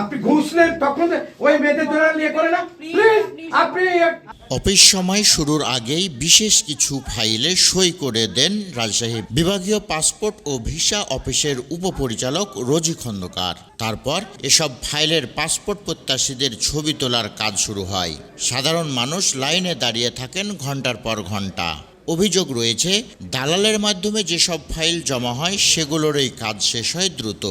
আপনি ঘুষ নেন তখন ওই মেয়েদের জন্য নিয়ে করে না? প্লিজ আপনি অফিস সময় শুরুর আগেই বিশেষ কিছু ফাইলে সই করে দেন রাজশাহী বিভাগীয় পাসপোর্ট ও ভিসা অফিসের উপপরিচালক রোজি খন্দকার। তারপর এসব ফাইলের পাসপোর্ট প্রত্যাশীদের ছবি তোলার কাজ শুরু হয়। সাধারণ মানুষ লাইনে দাঁড়িয়ে থাকেন ঘণ্টার পর ঘণ্টা অভিযোগ রয়েছে দালালের মাধ্যমে যেসব ফাইল জমা হয় সেগুলোরই কাজ শেষ হয় দ্রুত।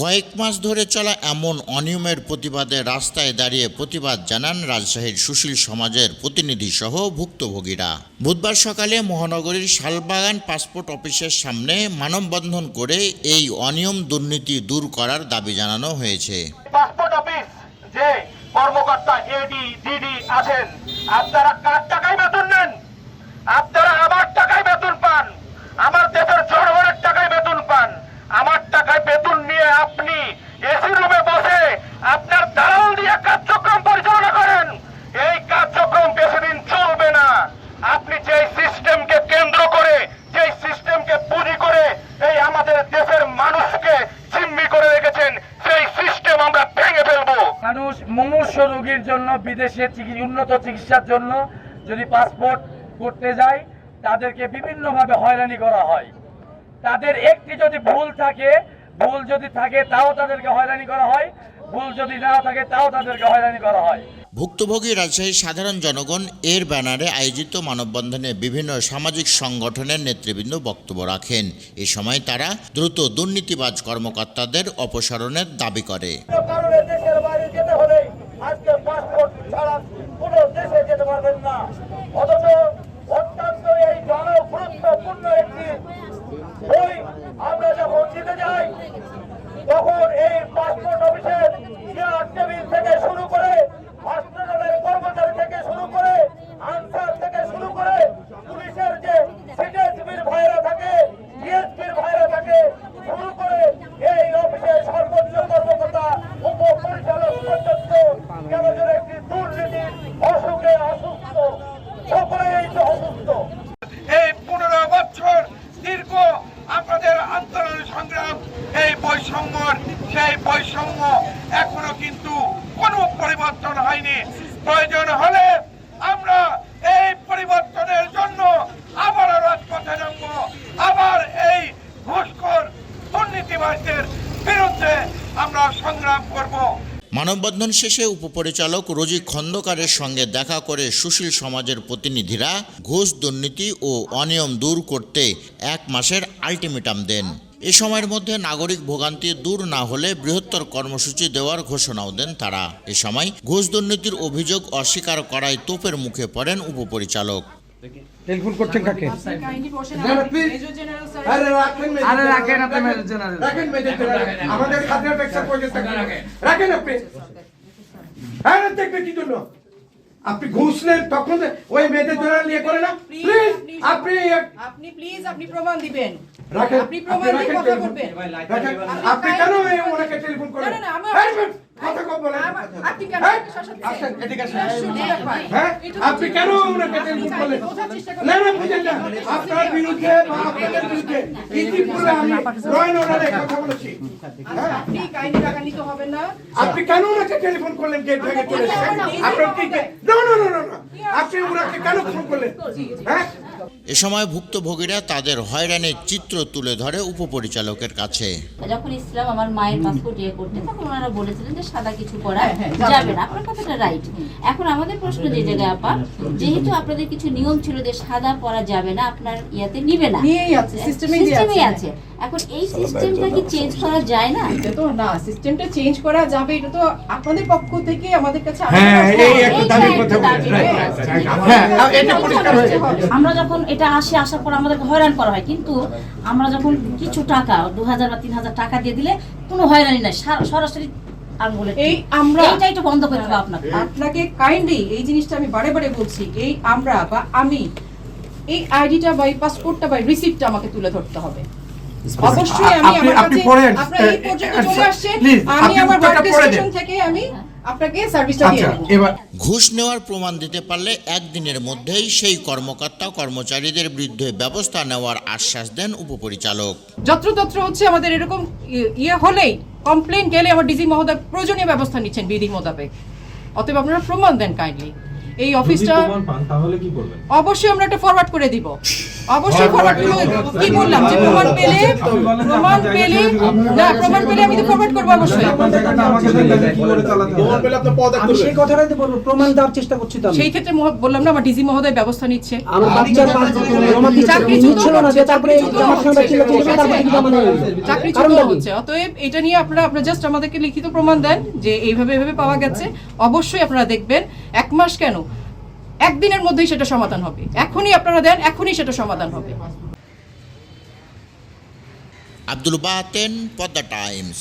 কয়েক মাস ধরে চলা এমন অনিয়মের প্রতিবাদে রাস্তায় দাঁড়িয়ে প্রতিবাদ জানান রাজশাহীর সুশীল সমাজের প্রতিনিধি সহ ভুক্তভোগীরা। বুধবার সকালে মহানগরীর শালবাগান পাসপোর্ট অফিসের সামনে মানববন্ধন করে এই অনিয়ম দুর্নীতি দূর করার দাবি জানানো হয়েছে। পাসপোর্ট অফিস যে কর্মকর্তা এডি আছেন, আপনারা কার টাকায় বেতন নেন? আপনারা আমার টাকায় বেতন পান আমার দেশের জনগণের টাকায় বেতন পান আমার টাকায় বেতন নিয়ে আপনি এসি রুমে বসে আপনার দালাল দিয়ে কার্যক্রম পরিচালনা করেন এই কার্যক্রম বেশি দিন চলবে না আপনি যে সিস্টেমকে কেন্দ্র করে যে সিস্টেমকে পুঁজি করে এই আমাদের দেশের মানুষকে জিম্মি করে রেখেছেন সেই সিস্টেম আমরা ভেঙে ফেলব মানুষ মুমূর্ষ রোগীর জন্য, বিদেশে উন্নত চিকিৎসার জন্য যদি পাসপোর্ট করতে যায়, তাদেরকে বিভিন্নভাবে হয়রানি করা হয়। তাদের একটি যদি ভুল থাকে, ভুল যদি থাকে, তাও তাদেরকে হয়রানি করা হয়। ভুল যদি না থাকে, তাও তাদেরকে হয়রানি করা হয়। ভুক্তভোগী রাজশাহীর সাধারণ জনগণ এর ব্যানারে আয়োজিত মানববন্ধনে বিভিন্ন সামাজিক সংগঠনের নেতৃবৃন্দ বক্তব্য রাখেন। এ সময় তারা দ্রুত দুর্নীতিবাজ কর্মকর্তাদের অপসারণের দাবি করে কোনো কারণে দেশের বাইরে যেতে হলে আজকে পাসপোর্ট ছাড়া কোন দেশে যেতে পারবেন না অথচ অত্যন্ত এই জন গুরুত্বপূর্ণ একটি বই আমরা যখন দিতে যাই তখন এই পাসপোর্ট অফিসের চেয়ার টেবিল থেকে শুরু করে হসপিটালের কর্মচারী থেকে শুরু করে আনসার থেকে শুরু করে পুলিশের যে সিটিএসপির ভাইরা থাকে ডিএসপির ভাইরা থাকে শুরু করে এই অফিসের সর্বোচ্চ কর্মকর্তা উপপরিচালক পর্যন্ত কেমন যেন একটি দুর্নীতির অসুখে অসুস্থ সকলেই তো অসুস্থ এই পনেরো বছর দীর্ঘ আপনাদের আন্দোলন সংগ্রাম এই বৈষম্যর সেই বৈষম্য এখনও কিন্তু কোনো পরিবর্তন হয়নি প্রয়োজন হলে আমরা এই পরিবর্তনের জন্য আবার রাজপথে নামব। আবার এই ঘুষখোর দুর্নীতিবাজদের বিরুদ্ধে আমরা সংগ্রাম করব। মানববন্ধন শেষে উপপরিচালক রোজি খন্দকারের সঙ্গে দেখা করে সুশীল সমাজের প্রতিনিধিরা ঘুষ, দুর্নীতি ও অনিয়ম দূর করতে এক মাসের আলটিমেটাম দেন। এ সময়ের মধ্যে নাগরিক ভোগান্তি দূর না হলে বৃহত্তর কর্মসূচি দেওয়ার ঘোষণাও দেন তারা। এ সময় ঘুষ দুর্নীতির অভিযোগ অস্বীকার করায় তোপের মুখে পড়েন উপপরিচালক। টেলিফোন করছেন কাকে? আরে রাখেন আপনি মেজর জেনারেল। রাখেন মেজর জেনারেল আমাদের খাদ্যের ব্যবসা করে রাখেন। আপনি। হ্যাঁ দেখবে কি জন্য? আপনি ঘুষ নেন তখন ওই মেয়েদের জন্য নিয়ে করে না? প্লিজ আপনি আপনি প্লিজ আপনি প্রমাণ দিবেন। রাখেন আপনি প্রমাণ দিয়ে কথা। বলবেন। আপনি কেন ওনাকে টেলিফোন করেন? না, না, আমি কথা কম বলেন। আপনি কেন? আসেন, এদিকে আসেন। হ্যাঁ? আপনি ওনাকে টেলিফোন করলেন না না বুঝেন না আপনার বিরুদ্ধে বা আপনাদের বিরুদ্ধে ইতিপূর্বে আমি নয় নয় কথা বলেছি। হ্যাঁ? আপনি কাইন্ডলি রাগান্বিত হবেন না? আপনি কেন ওনাকে টেলিফোন করলেন গেট ভেঙে চলে আপনার কি না না না না না। আপনি ওনাকে কেন ফোন করলেন? হ্যাঁ? এ সময় ভুক্তভোগীরা তাদের হয়রানির চিত্র তুলে ধরে উপপরিচালকের কাছে। যখন ইসলাম আমার মায়ের পাসপোর্ট ইয়ে করতে তখন ওনারা বলেছিলেন যে সাদা কিছু করা হ্যাঁ, হ্যাঁ, যাবে। না। আপনার কথাটা রাইট এখন আমাদের প্রশ্ন যে জায়গায় আপা যেহেতু আপনাদের কিছু নিয়ম ছিল যে সাদা পরা যাবে না আপনার ইয়াতে নিবে না। আছে, সিস্টেমেই আছে। আছে। এখন এই সিস্টেমটা কি চেঞ্জ করা যায় না? এটা তো না সিস্টেমটা চেঞ্জ করা যাবে এটা তো আপনাদের পক্ষ থেকে আমাদের কাছে হ্যাঁ. হ্যাঁ হয়ে। আমরা যখন এটা আসে আসার পর আমাদেরকে হয়রান করা হয়। কিন্তু আমরা যখন কিছু টাকা দু হাজার বা তিন হাজার টাকা দিয়ে দিলে কোনো হয়রানি নাই। সরাসরি আঙ্গুলে এই আমরা এইটা একটু বন্ধ করতে হবে আপনাকে। আপনাকে কাইন্ডলি এই জিনিসটা আমি বারে বারে বলছি এই আমরা বা আমি এই আইডিটা বা এই পাসপোর্টটা বা রিসিপ্টটা আমাকে তুলে ধরতে হবে। অবশ্যই আমি আমার কাছে আপনারা এই পর্যন্ত চলে আসছে আমি আমার ওয়ার্ক স্টেশন থেকে আমি আপনাকে সার্ভিসটা দিয়ে ঘুষ নেওয়ার প্রমাণ দিতে পারলে একদিনের মধ্যেই সেই কর্মকর্তা কর্মচারীদের বিরুদ্ধে ব্যবস্থা নেওয়ার আশ্বাস দেন উপপরিচালক। যত্রতত্র হচ্ছে আমাদের এরকম ইয়ে হলেই কমপ্লেন গেলে আমার ডিজি মহোদয় প্রয়োজনীয় ব্যবস্থা নিচ্ছেন বিধি মোতাবেক অতএব আপনারা প্রমাণ দেন কাইন্ডলি এই অফিসটা তাহলে কি করবেন? অবশ্যই আমরা একটা ফরওয়ার্ড করে দিব। অবশ্যই ফরওয়ার্ড করে কি বললাম? যে প্রমাণ পেলে প্রমাণ পেলে না প্রমাণ পেলে আমি তো ফরওয়ার্ড করব অবশ্যই। আমি সেই কথাটাই তো বলব প্রমাণ দেওয়ার চেষ্টা করছি তো সেই ক্ষেত্রে বললাম না আমার ডিজি মহোদয় ব্যবস্থা নিচ্ছে। আমার বাচ্চার পাঁচ দিচ্ছে চাকরিচ্যুত নিচ্ছিল না যে তারপরে আমার সঙ্গে ছিল হচ্ছে, তারপরে কি জমা চাকরি চুক্তি হচ্ছে। অতএব এটা নিয়ে আপনারা আপনারা জাস্ট আমাদেরকে লিখিত প্রমাণ দেন যে এইভাবে এইভাবে পাওয়া গেছে। অবশ্যই আপনারা দেখবেন। এক মাস কেন? একদিনের মধ্যেই সেটা সমাধান হবে। এখনই আপনারা দেন, এখনই সেটা সমাধান হবে। আব্দুল বাতেন, পদ্মা টাইমস।